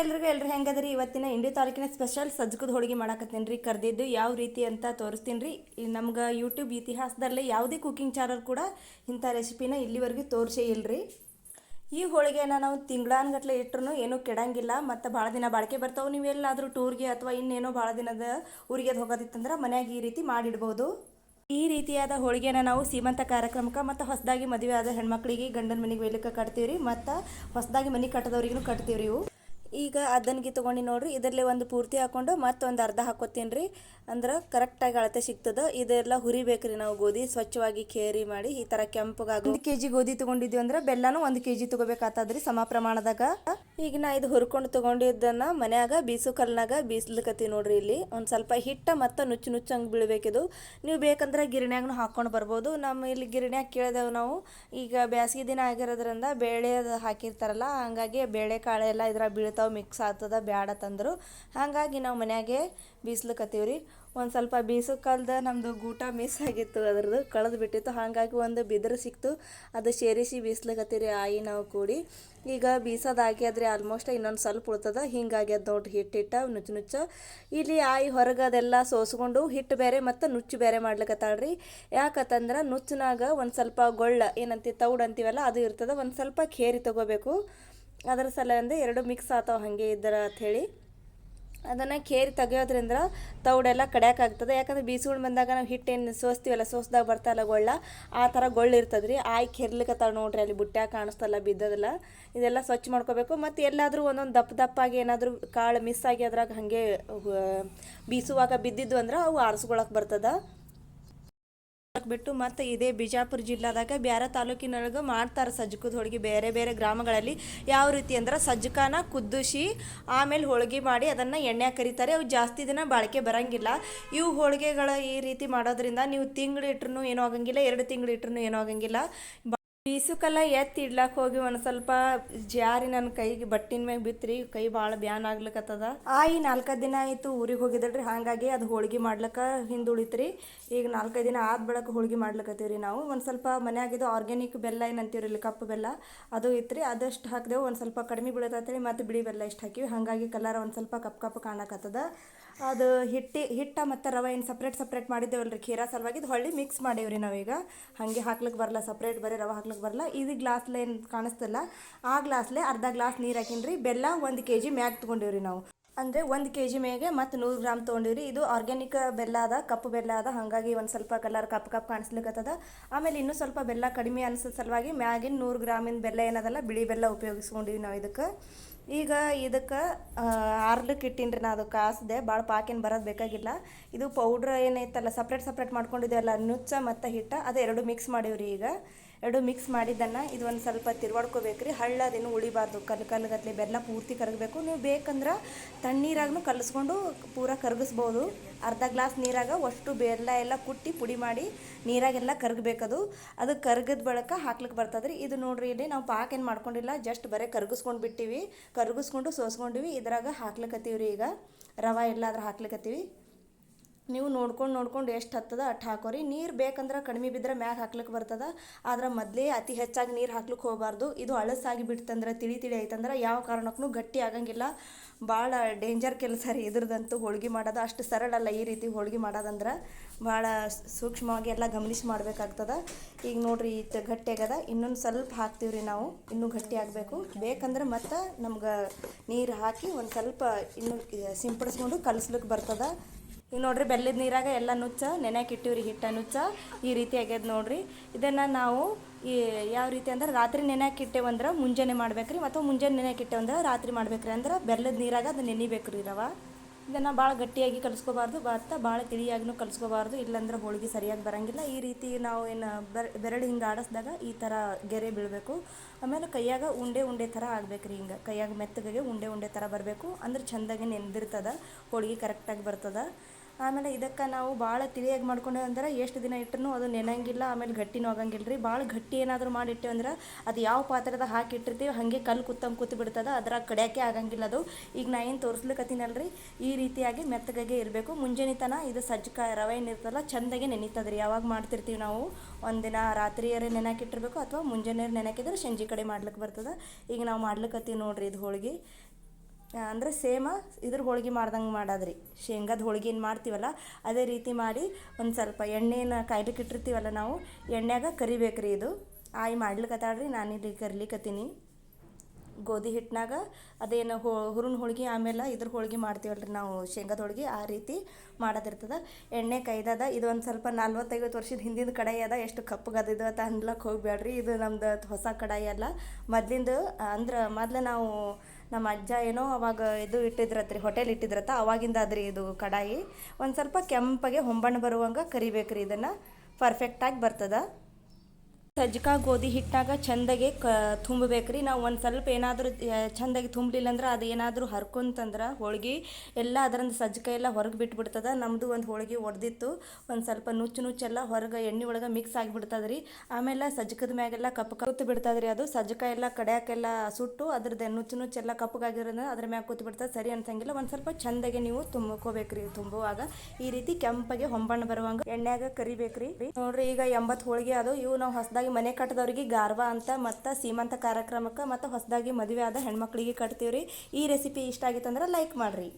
ಎಲ್ರಿಗೂ ಎಲ್ರು ಹೆಂಗದ್ರಿ? ಇವತ್ತಿನ ಇಂಡಿ ತಾಲೂಕಿನ ಸ್ಪೆಷಲ್ ಸಜ್ಜಕದ ಹೋಳಿಗೆ ಮಾಡಾಕತ್ತೀನಿ ರೀ ಕರ್ದಿದ್ದು ಯಾವ ರೀತಿ ಅಂತ ತೋರಿಸ್ತೀನಿ ರೀ ನಮ್ಗೆ ಯೂಟ್ಯೂಬ್ ಇತಿಹಾಸದಲ್ಲೇ ಯಾವುದೇ ಕುಕಿಂಗ್ ಚಾನಲ್ ಕೂಡ ಇಂಥ ರೆಸಿಪಿನ ಇಲ್ಲಿವರೆಗೂ ತೋರಿಸೇ ಇಲ್ರಿ. ಈ ಹೋಳಿಗೆನ ನಾವು ತಿಂಗಳಾನ್ಗಟ್ಲೆ ಇಟ್ಟರು ಏನೂ ಕೆಡಂಗಿಲ್ಲ. ಮತ್ತು ಭಾಳ ದಿನ ಬಾಳಿಕೆ ಬರ್ತಾವೆ ನೀವು ಎಲ್ಲಾದರೂ ಟೂರ್ಗೆ ಅಥವಾ ಇನ್ನೇನೋ ಭಾಳ ದಿನದ ಊರಿಗೆ ಹೋಗೋದಿತ್ತಂದ್ರೆ ಮನೆಯಾಗ ಈ ರೀತಿ ಮಾಡಿಡ್ಬೋದು. ಈ ರೀತಿಯಾದ ಹೋಳಿಗೆನ ನಾವು ಸೀಮಂತ ಕಾರ್ಯಕ್ರಮಕ್ಕೆ ಮತ್ತು ಹೊಸದಾಗಿ ಮದುವೆ ಆದ ಹೆಣ್ಮಕ್ಳಿಗೆ ಗಂಡನ ಮನೆಗೆ ಒಯ್ಲಿಕ್ಕೆ ಕಟ್ತೀವಿ ರೀ ಮತ್ತು ಹೊಸದಾಗಿ ಮನೆ ಕಟ್ಟದವ್ರಿಗೂ ಕಟ್ತೀವಿ ರೀ ಇವು. ಈಗ ಅದನ್ಗೆ ತೊಗೊಂಡು ನೋಡ್ರಿ, ಇದರಲ್ಲಿ ಒಂದು ಪೂರ್ತಿ ಹಾಕೊಂಡು ಮತ್ತೊಂದು ಅರ್ಧ ಹಾಕೋತೀನಿ ರೀ. ಅಂದ್ರೆ ಕರೆಕ್ಟಾಗಿ ಅಳತೆ ಸಿಗ್ತದೆ. ಇದೆಲ್ಲ ಹುರಿಬೇಕ್ರಿ ನಾವು ಗೋಧಿ, ಸ್ವಚ್ಛವಾಗಿ ಕೇರಿ ಮಾಡಿ ಈ ತರ ಕೆಂಪಗಾಗ ಒಂದು ಕೆ ಜಿ ಗೋಧಿ ತೊಗೊಂಡಿದ್ವಿ ಅಂದ್ರೆ ಬೆಲ್ಲನೂ ಒಂದು ಕೆ ಜಿ ತೊಗೋಬೇಕಾಗ್ತದ್ರಿ ಸಮ ಪ್ರಮಾಣದಾಗ. ಈಗ ನಾ ಇದು ಹುರ್ಕೊಂಡು ತಗೊಂಡಿದ್ದನ್ನ ಮನ್ಯಾಗ ಬೀಸು ಕಲ್ನಾಗ ಬೀಸ್ಲಿಕತ್ತೀವಿ ನೋಡ್ರಿ ಇಲ್ಲಿ. ಒಂದು ಸ್ವಲ್ಪ ಹಿಟ್ಟ ಮತ್ತು ನುಚ್ಚು ನುಚ್ಚಂಗೆ ಬೀಳ್ಬೇಕಿದು. ನೀವು ಬೇಕಂದ್ರೆ ಗಿರಣ್ಯಾಗೂ ಹಾಕ್ಕೊಂಡು ಬರ್ಬೋದು. ನಮ್ಮ ಇಲ್ಲಿ ಗಿರಣ್ಯಾಗ ಕೇಳಿದೆವು ನಾವು. ಈಗ ಬೇಸಿಗೆ ದಿನ ಆಗಿರೋದ್ರಿಂದ ಬೇಳೆ ಹಾಕಿರ್ತಾರಲ್ಲ, ಹಾಗಾಗಿ ಬೇಳೆ ಕಾಳು ಎಲ್ಲ ಇದ್ರಾಗ ಬೀಳ್ತಾವೆ ಮಿಕ್ಸ್ ಆಗ್ತದ, ಬ್ಯಾಡ ತಂದರು. ಹಾಗಾಗಿ ನಾವು ಮನ್ಯಾಗೆ ಬೀಸ್ಲಿಕತ್ತೀವಿ ರೀ ಒಂದು ಸ್ವಲ್ಪ ಬೀಸು ಕಾಲ್ದ ನಮ್ಮದು ಗೂಟ ಮಿಸ್ ಆಗಿತ್ತು, ಅದ್ರದ್ದು ಕಳೆದು ಬಿಟ್ಟಿತ್ತು. ಹಾಗಾಗಿ ಒಂದು ಬಿದಿರು ಸಿಕ್ತು. ಅದು ಸೇರಿಸಿ ಬೀಸ್ಲಿಕತ್ತೀರಿ ಆಯಿ ನಾವು ಕೂಡಿ. ಈಗ ಬೀಸೋದು ಆದರೆ ಆಲ್ಮೋಸ್ಟ್ ಇನ್ನೊಂದು ಸ್ವಲ್ಪ ಉಳ್ತದ. ಹಿಂಗಾಗ್ಯದ ನೋಡ್ರಿ ಹಿಟ್ಟು ಹಿಟ್ಟ ನುಚ್ಚು ನುಚ್ಚ. ಇಲ್ಲಿ ಆಯಿ ಹೊರಗೆ ಅದೆಲ್ಲ ಸೋಸ್ಕೊಂಡು ಹಿಟ್ಟು ಬೇರೆ ಮತ್ತು ನುಚ್ಚು ಬೇರೆ ಮಾಡ್ಲಿಕ್ಕತ್ತಾಳ್ರಿ ಯಾಕತ್ತಂದ್ರೆ ನುಚ್ಚಿನಾಗ ಒಂದು ಸ್ವಲ್ಪ ಗೊಳ್ಳ ಏನಂತೀವಿ ತೌಡ್ ಅಂತೀವಲ್ಲ, ಅದು ಇರ್ತದೆ. ಒಂದು ಸ್ವಲ್ಪ ಖೇರಿ ತಗೋಬೇಕು. ಅದರ ಸಲದಿಂದ ಎರಡು ಮಿಕ್ಸ್ ಆತಾವ ಹಾಗೆ ಇದ್ದರ ಅಂಥೇಳಿ ಅದನ್ನು ಕೇರಿ ತೆಗೆಯೋದ್ರಿಂದ ತೌಡೆಲ್ಲ ಕಡ್ಯಾಕಾಗ್ತದೆ. ಯಾಕಂದ್ರೆ ಬೀಸುಗಳು ಬಂದಾಗ ನಾವು ಹಿಟ್ಟೇನು ಸೋಸ್ತೀವಲ್ಲ, ಸೋಸ್ದಾಗ ಬರ್ತಾಯಿಲ್ಲ ಗೊಳ್ಳ, ಆ ಥರ ಗೊಳ್ಳು ಇರ್ತದೆ ರೀ ಆಯ್ ಕೆರ್ಲಿಕ್ಕತ್ತಾವ ನೋಡ್ರಿ, ಅಲ್ಲಿ ಬುಟ್ಟ್ಯಾಗ ಕಾಣಿಸ್ತಲ್ಲ, ಬಿದ್ದದಲ್ಲ. ಇದೆಲ್ಲ ಸ್ವಚ್ಛ ಮಾಡ್ಕೋಬೇಕು. ಮತ್ತು ಎಲ್ಲಾದರೂ ಒಂದೊಂದು ದಪ್ಪ ದಪ್ಪಾಗಿ ಏನಾದರೂ ಕಾಳು ಮಿಸ್ ಆಗಿ ಅದ್ರಾಗ ಹಾಗೆ ಬೀಸುವಾಗ ಬಿದ್ದಿದ್ದು ಅಂದ್ರೆ ಅವು ಆರಿಸ್ಕೊಳಕ್ಕೆ ಬರ್ತದೆ. ಬಿಟ್ಟು ಮತ್ತೆ ಇದೇ ಬಿಜಾಪುರ ಜಿಲ್ಲಾದಾಗ ಬ್ಯಾರೆ ತಾಲೂಕಿನೊಳಗೆ ಮಾಡ್ತಾರೆ ಸಜ್ಜಕದ ಹೋಳಿಗೆ. ಬೇರೆ ಬೇರೆ ಗ್ರಾಮಗಳಲ್ಲಿ ಯಾವ ರೀತಿ ಅಂದ್ರೆ ಸಜ್ಜಕಾನ ಕುದಿಸಿ ಆಮೇಲೆ ಹೋಳಿಗೆ ಮಾಡಿ ಅದನ್ನು ಎಣ್ಣೆ ಕರಿತಾರೆ. ಅವು ಜಾಸ್ತಿ ದಿನ ಬಾಳಿಕೆ ಬರಂಗಿಲ್ಲ. ಇವು ಹೋಳಿಗೆಗಳ ಈ ರೀತಿ ಮಾಡೋದ್ರಿಂದ ನೀವು ತಿಂಗಳು ಇಟ್ರೂ ಏನೂ ಆಗಂಗಿಲ್ಲ, ಎರಡು ತಿಂಗಳು ಇಟ್ರೂ ಏನೂ ಆಗಂಗಿಲ್ಲ. ಬೀಸುಕಲ್ಲ ಎತ್ತಿ ಇಡ್ಲಾಕ್ ಹೋಗಿ ಒಂದು ಸ್ವಲ್ಪ ಜಾರಿ ನನ್ನ ಕೈಗೆ ಬಟ್ಟಿನ ಮ್ಯಾಗ ಬಿತ್ರಿ, ಕೈ ಭಾಳ ಬ್ಯಾನ್ ಆಗ್ಲಿಕತ್ತದ. ಆಯಿ ನಾಲ್ಕೈದು ದಿನ ಆಯಿತು ಊರಿಗೆ ಹೋಗಿದ್ರಿ ಹಾಗಾಗಿ ಅದು ಹೋಳಿಗೆ ಮಾಡ್ಲಿಕ್ಕೆ ಹಿಂದುಳಿತ್ರಿ. ಈಗ ನಾಲ್ಕೈದು ದಿನ ಆದ ಬಳಕ ಹೋಳಿಗೆ ಮಾಡ್ಲಿಕತ್ತೀವಿ ನಾವು. ಒಂದು ಸ್ವಲ್ಪ ಮನ್ಯಾಗಿದ್ದು ಆರ್ಗ್ಯಾನಿಕ್ ಬೆಲ್ಲ ಏನಂತೀವ್ರಿ ಇಲ್ಲಿ ಕಪ್ಪು ಬೆಲ್ಲ, ಅದು ಇತ್ತು ಅದಷ್ಟು ಹಾಕಿದೆವು ಒಂದು ಸ್ವಲ್ಪ ಕಡಿಮೆ ಬೀಳತೈತ್ರಿ, ಮತ್ತು ಬಿಳಿ ಬೆಲ್ಲ ಇಷ್ಟು ಹಾಕಿವಿ. ಹಾಗಾಗಿ ಕಲರ್ ಒಂದು ಸ್ವಲ್ಪ ಕಪ್ ಕಪ್ ಕಾಣಕತ್ತದ. ಅದು ಹಿಟ್ಟಿ, ಹಿಟ್ಟ ಮತ್ತು ರವೆ ಏನು ಸಪ್ರೇಟ್ ಸಪ್ರೇಟ್ ಮಾಡಿದ್ದೇವಲ್ರಿ ಖೀರಾ ಸಲುವಾಗಿ. ಹೊಳ್ಳಿ ಮಿಕ್ಸ್ ಮಾಡೀವ್ರಿ ನಾವೀಗ. ಹಾಗೆ ಹಾಕ್ಲಿಕ್ಕೆ ಬರಲ್ಲ ಸಪ್ರೇಟ್ ಬರೀ ರವೆ ಹಾಕ್ಲಿಕ್ಕೆ ಬರಲ್ಲ ಇದು ಗ್ಲಾಸ್ಲೆ ಏನು ಕಾಣಿಸ್ತಲ್ಲ, ಆ ಗ್ಲಾಸ್ಲೆ ಅರ್ಧ ಗ್ಲಾಸ್ ನೀರು ಹಾಕಿನ್ರಿ. ಬೆಲ್ಲ ಒಂದು ಕೆ ಜಿ ಮ್ಯಾಗ್ ತೊಗೊಂಡಿವ್ರಿ ನಾವು. ಅಂದರೆ ಒಂದು ಕೆ ಜಿ ಮೇಗೆ ಮತ್ತು ನೂರು ಗ್ರಾಮ್ ತೊಗೊಂಡಿವ್ರಿ. ಇದು ಆರ್ಗ್ಯಾನಿಕ್ ಬೆಲ್ಲ ಅದ ಕಪ್ಪು ಬೆಲ್ಲ ಅದ. ಹಾಗಾಗಿ ಒಂದು ಸ್ವಲ್ಪ ಕಲರ್ ಕಪ್ ಕಪ್ ಕಾಣಿಸ್ಲಿಕ್ಕತ್ತದ ಆಮೇಲೆ ಇನ್ನೂ ಸ್ವಲ್ಪ ಬೆಲ್ಲ ಕಡಿಮೆ ಅನ್ಸೋ ಸಲುವಾಗಿ ಮ್ಯಾಗಿನ ನೂರು ಗ್ರಾಮಿನ ಬೆಲ್ಲ ಏನದಲ್ಲ, ಬಿಳಿ ಬೆಲ್ಲ ಉಪಯೋಗಿಸ್ಕೊಂಡಿವಿ ನಾವು ಇದಕ್ಕೆ. ಈಗ ಇದಕ್ಕೆ ಆರ್ಲಿಕ್ಕೆ ರೀ ನಾ ಅದು ಕಾಸ್ದೆ ಭಾಳ ಪಾಕೇನು ಬರೋದು ಬೇಕಾಗಿಲ್ಲ. ಇದು ಪೌಡ್ರ್ ಏನೈತಲ್ಲ ಸಪ್ರೇಟ್ ಸಪ್ರೇಟ್ ಮಾಡ್ಕೊಂಡಿದ್ದೆಲ್ಲ ನುಚ್ಚ ಮತ್ತು ಹಿಟ್ಟ, ಅದು ಎರಡು ಮಿಕ್ಸ್ ಮಾಡೀವ್ರಿ ಈಗ. ಎರಡು ಮಿಕ್ಸ್ ಮಾಡಿದ್ದನ್ನು ಇದು ಒಂದು ಸ್ವಲ್ಪ ತಿರ್ವಾಡ್ಕೋಬೇಕು ರೀ ಹಳ್ಳದೇನು ಉಳಿಬಾರ್ದು. ಕಲ್ಲು ಕಲ್ಲುಗತ್ಲೆ ಬೆಲ್ಲ ಪೂರ್ತಿ ಕರಗಬೇಕು. ನೀವು ಬೇಕಂದ್ರೆ ತಣ್ಣೀರಾಗೂ ಕಲಸ್ಕೊಂಡು ಪೂರ ಕರಗಿಸ್ಬೋದು. ಅರ್ಧ ಗ್ಲಾಸ್ ನೀರಾಗ ಅಷ್ಟು ಬೆಲ್ಲ ಎಲ್ಲ ಕುಟ್ಟಿ ಪುಡಿ ಮಾಡಿ ನೀರಾಗೆಲ್ಲ ಕರಗಬೇಕದು. ಅದು ಕರಗದ ಬಳಿಕ ಹಾಕ್ಲಿಕ್ಕೆ ಬರ್ತದ್ರಿ. ಇದು ನೋಡ್ರಿ, ಇಲ್ಲಿ ನಾವು ಪಾಕ ಏನು ಮಾಡ್ಕೊಂಡಿಲ್ಲ ಜಸ್ಟ್ ಬರೀ ಕರ್ಗಿಸ್ಕೊಂಡು ಬಿಟ್ಟಿವಿ. ಕರ್ಗಿಸ್ಕೊಂಡು ಸೋಸ್ಕೊಂಡಿವಿ. ಇದ್ರಾಗ ಹಾಕ್ಲಿಕ್ಕತ್ತೀವಿ ರೀ ಈಗ. ರವೆ ಎಲ್ಲಾದ್ರೂ ಹಾಕ್ಲಿಕ್ಕತ್ತೀವಿ ನೀವು ನೋಡ್ಕೊಂಡು ನೋಡ್ಕೊಂಡು ಎಷ್ಟು ಹತ್ತದ ಅಷ್ಟು ಹಾಕೋರಿ. ನೀರು ಬೇಕಂದ್ರೆ ಕಡಿಮೆ ಬಿದ್ದರೆ ಮ್ಯಾಗ ಹಾಕ್ಲಿಕ್ಕೆ ಬರ್ತದ. ಆದ್ರೆ ಮೊದಲೇ ಅತಿ ಹೆಚ್ಚಾಗಿ ನೀರು ಹಾಕ್ಲಿಕ್ಕೆ ಹೋಗಬಾರ್ದು. ಇದು ಅಳಸಾಗಿ ಬಿಡ್ತಂದ್ರೆ, ತಿಳಿ ತಿಳಿ ಐತಂದ್ರೆ ಯಾವ ಕಾರಣಕ್ಕೂ ಗಟ್ಟಿ ಆಗಂಗಿಲ್ಲ. ಭಾಳ ಡೇಂಜರ್ ಕೆಲಸ ರೀ ಇದ್ರದಂತೂ ಹೋಳ್ಗೆ ಮಾಡೋದು. ಅಷ್ಟು ಸರಳ ಅಲ್ಲ ಈ ರೀತಿ ಹೋಳ್ಗೆ ಮಾಡೋದಂದ್ರೆ. ಭಾಳ ಸೂಕ್ಷ್ಮವಾಗಿ ಎಲ್ಲ ಗಮನಿಸಿ ಮಾಡಬೇಕಾಗ್ತದ. ಈಗ ನೋಡ್ರಿ ಗಟ್ಟಿ ಆಗದ. ಇನ್ನೊಂದು ಸ್ವಲ್ಪ ಹಾಕ್ತೀವಿ ನಾವು. ಇನ್ನೂ ಗಟ್ಟಿ ಆಗಬೇಕು. ಬೇಕಂದ್ರೆ ಮತ್ತೆ ನಮ್ಗೆ ನೀರು ಹಾಕಿ ಒಂದು ಸ್ವಲ್ಪ ಇನ್ನೂ ಸಿಂಪಡಿಸ್ಕೊಂಡು ಕಲಿಸ್ಲಿಕ್ಕೆ ಬರ್ತದ. ಈಗ ನೋಡ್ರಿ ಬೆಲ್ಲದ ನೀರಾಗ ಎಲ್ಲ ನುಚ್ಚ ನೆನೆಯಕ್ಕೆ ಇಟ್ಟಿವ್ರಿ ಹಿಟ್ಟ ನುಚ್ಚ, ಈ ರೀತಿ ಆಗ್ಯದ ನೋಡ್ರಿ. ಇದನ್ನು ನಾವು ಈ ಯಾವ ರೀತಿ ಅಂದ್ರೆ ರಾತ್ರಿ ನೆನೆಯಕ್ಕೆ ಇಟ್ಟೇವಂದ್ರೆ ಮುಂಜಾನೆ ಮಾಡ್ಬೇಕ್ರಿ ಮತ್ತು ಮುಂಜಾನೆ ನೆನೆಯಕ್ಕೆ ಇಟ್ಟೇವಂದ್ರೆ ರಾತ್ರಿ ಮಾಡ್ಬೇಕ್ರಿ ಅಂದ್ರೆ ಬೆಲ್ಲದ ನೀರಾಗ ಅದು ನೆನಿಬೇಕ್ರಿ ರವ. ಇದನ್ನು ಭಾಳ ಗಟ್ಟಿಯಾಗಿ ಕಲಿಸ್ಕೋಬಾರ್ದು ಭತ್ತ ಭಾಳ ತಿಳಿಯಾಗಿನೂ ಕಲಿಸ್ಕೋಬಾರ್ದು, ಇಲ್ಲಾಂದ್ರೆ ಹೋಳಿಗೆ ಸರಿಯಾಗಿ ಬರಂಗಿಲ್ಲ. ಈ ರೀತಿ ನಾವು ಏನು ಬೆರಳು ಹಿಂಗೆ ಆಡಿಸ್ದಾಗ ಈ ಥರ ಗೆರೆ ಬೀಳಬೇಕು. ಆಮೇಲೆ ಕೈಯಾಗ ಉಂಡೆ ಉಂಡೆ ಥರ ಆಗ್ಬೇಕು ರೀ ಹಿಂಗೆ. ಕೈಯಾಗ ಮೆತ್ತಗೆ ಉಂಡೆ ಉಂಡೆ ಥರ ಬರಬೇಕು. ಅಂದ್ರೆ ಚಂದಾಗಿ ನೆಂದಿರ್ತದ, ಹೋಳಿಗೆ ಕರೆಕ್ಟಾಗಿ ಬರ್ತದ. ಆಮೇಲೆ ಇದಕ್ಕೆ ನಾವು ಭಾಳ ತಿಳಿಯಾಗಿ ಮಾಡ್ಕೊಂಡೇವೆ ಅಂದ್ರೆ ಎಷ್ಟು ದಿನ ಇಟ್ಟರೂ ಅದು ನೆನಂಗಿಲ್ಲ, ಆಮೇಲೆ ಗಟ್ಟಿನೂ ಆಗಂಗಿಲ್ಲ ರೀ ಭಾಳ ಗಟ್ಟಿ ಏನಾದರೂ ಮಾಡಿಟ್ಟೇವೆ ಅಂದ್ರೆ ಅದು ಯಾವ ಪಾತ್ರೆದಾಗ ಹಾಕಿ ಇಟ್ಟಿರ್ತೀವಿ, ಹಾಗೆ ಕಲ್ಲು ಕುತ್ತಂಗೆ ಕೂತು ಬಿಡ್ತದೆ ಅದ್ರಾಗ ಕಡಿಯೋಕ್ಕೆ ಆಗಂಗಿಲ್ಲ ಅದು. ಈಗ ನಾ ಏನು ತೋರಿಸ್ಲಿಕ್ಕತ್ತೀನಲ್ರಿ ಈ ರೀತಿಯಾಗಿ ಮೆತ್ತಗೆ ಇರಬೇಕು. ಮುಂಜಾನೆ ತನ ಇದು ಸಜ್ಜಕ ರವೆ ಏನಿರ್ತಲ್ಲ ಚೆಂದಾಗಿ ನೆನೀತದೆ ರೀ ಯಾವಾಗ ಮಾಡ್ತಿರ್ತೀವಿ ನಾವು? ಒಂದಿನ ರಾತ್ರಿಯರೇ ನೆನಕಿಟ್ಟಿರ್ಬೇಕು ಅಥವಾ ಮುಂಜಾನೆ ನೆನಕಿದ್ರೆ ಸಂಜೆ ಕಡೆ ಮಾಡ್ಲಿಕ್ಕೆ ಬರ್ತದೆ. ಈಗ ನಾವು ಮಾಡ್ಲಿಕ್ಕತ್ತೀವಿ ನೋಡ್ರಿ ಇದು ಹೋಳಿಗೆ. ಅಂದರೆ ಸೇಮ ಇದ್ರ ಹೋಳ್ಗೆ ಮಾಡ್ದಂಗೆ ಮಾಡಾದ್ರಿ. ಶೇಂಗಾದ ಹೋಳ್ಗೆ ಏನು ಮಾಡ್ತೀವಲ್ಲ, ಅದೇ ರೀತಿ ಮಾಡಿ ಒಂದು ಸ್ವಲ್ಪ ಎಣ್ಣೆನ ಕಾಯ್ಲಿಕ್ಕೆ ಇಟ್ಟಿರ್ತೀವಲ್ಲ ನಾವು, ಎಣ್ಣೆಯಾಗ ಕರಿಬೇಕ್ರಿ ಇದು. ಆಯಿ ಮಾಡ್ಲಿಕ್ಕತ್ತಾಳ್ರಿ ಇಲ್ಲಿ ಕರಿಲಿಕ್ಕತ್ತೀನಿ ಗೋಧಿ ಹಿಟ್ಟಿನಾಗ ಅದೇನು ಹೋ, ಹುರುನ್ ಹೋಳ್ಗೆ ಆಮೇಲೆ ಇದ್ರ ಹೋಳ್ಗೆ ಮಾಡ್ತೀವಲ್ರಿ ನಾವು ಶೇಂಗಾದ ಹೋಳ್ಗೆ, ಆ ರೀತಿ ಮಾಡೋದಿರ್ತದ. ಎಣ್ಣೆ ಕೈದದ, ಇದು ಒಂದು ಸ್ವಲ್ಪ ನಲ್ವತ್ತೈವತ್ತು ವರ್ಷದ ಹಿಂದಿನ ಕಡಾಯಿ ಅದ, ಎಷ್ಟು ಕಪ್ಪಗದಿದು ಅಂತ ಅನ್ಲಕ್ಕೆ ಹೋಗ್ಬೇಡ್ರಿ ಇದು ನಮ್ದು ಹೊಸ ಕಡಾಯಿ ಅಲ್ಲ. ಮೊದ್ಲಿಂದು, ಅಂದ್ರೆ ಮೊದ್ಲು ನಾವು ನಮ್ಮ ಅಜ್ಜ ಏನೋ ಅವಾಗ ಇದು ಇಟ್ಟಿದ್ರತ್ರಿ ಹೋಟೆಲ್ ಇಟ್ಟಿದ್ರತ್ತ, ಅವಾಗಿಂದ ಅದ್ರಿ ಇದು ಕಡಾಯಿ. ಒಂದು ಸ್ವಲ್ಪ ಕೆಂಪಗೆ ಹೊಂಬಣ್ಣ ಬರುವಂಗೆ ರೀ ಇದನ್ನು ಪರ್ಫೆಕ್ಟಾಗಿ ಬರ್ತದ. ಸಜ್ಜಕ ಗೋಧಿ ಹಿಟ್ಟಾಗ ಚಂದಗೆ ಕ ತುಂಬಬೇಕ್ರಿ. ನಾವು ಒಂದು ಸ್ವಲ್ಪ ಏನಾದರೂ ಚಂದಾಗಿ ತುಂಬಲಿಲ್ಲ ಅಂದ್ರೆ ಅದು ಏನಾದರೂ ಹರ್ಕೊಂತಂದ್ರೆ ಹೋಳ್ಗೆ ಎಲ್ಲ ಅದರಿಂದ ಸಜ್ಜಕ ಎಲ್ಲ ಹೊರಗೆ ಬಿಟ್ಬಿಡ್ತದ. ನಮ್ಮದು ಒಂದು ಹೋಳ್ಗೆ ಒಡೆದಿತ್ತು. ಒಂದು ಸ್ವಲ್ಪ ನುಚ್ಚು ನುಚ್ಚೆಲ್ಲ ಹೊರಗೆ ಎಣ್ಣೆ ಒಳಗೆ ಮಿಕ್ಸ್ ಆಗಿಬಿಡ್ತದೆ ರೀ ಆಮೇಲೆ ಸಜ್ಜಕದ ಮ್ಯಾಗೆಲ್ಲ ಕಪ್ಪು ಕೂತು ಬಿಡ್ತದ್ರಿ ರೀ ಅದು. ಸಜ್ಜಕ ಎಲ್ಲ ಕಡ್ಯಾಕೆಲ್ಲ ಸುಟ್ಟು ಅದ್ರದ್ದು ನುಚ್ಚು ನುಚ್ಚೆಲ್ಲ ಕಪ್ಪಗಾಗಿರೋದ್ರಿಂದ ಅದ್ರ ಮ್ಯಾಗ ಕೂತು ಬಿಡ್ತದೆ. ಸರಿ ಅನ್ಸಂಗಿಲ್ಲ. ಒಂದು ಸ್ವಲ್ಪ ಚಂದಾಗೆ ನೀವು ತುಂಬ್ಕೋಬೇಕ್ರಿ, ತುಂಬುವಾಗ. ಈ ರೀತಿ ಕೆಂಪಗೆ ಹೊಂಬಣ್ಣ ಬರುವಂಗ ಎಣ್ಣೆಯಾಗ ಕರಿಬೇಕ್ರಿ. ನೋಡ್ರಿ ಈಗ ಎಂಬತ್ತು ಹೋಳಿಗೆ ಅದು. ಇವು ನಾವು ಹೊಸದಾಗಿ ಮನೆ ಕಟ್ಟದವ್ರಿಗೆ ಗಾರ್ವ ಅಂತ, ಮತ್ತು ಸೀಮಂತ ಕಾರ್ಯಕ್ರಮಕ್ಕೆ ಮತ್ತು ಹೊಸದಾಗಿ ಮದುವೆ ಆದ ಹೆಣ್ಮಕ್ಳಿಗೆ ರೀ ಈ ರೆಸಿಪಿ ಇಷ್ಟ ಆಗಿತ್ತಂದ್ರೆ ಲೈಕ್ ಮಾಡಿರಿ.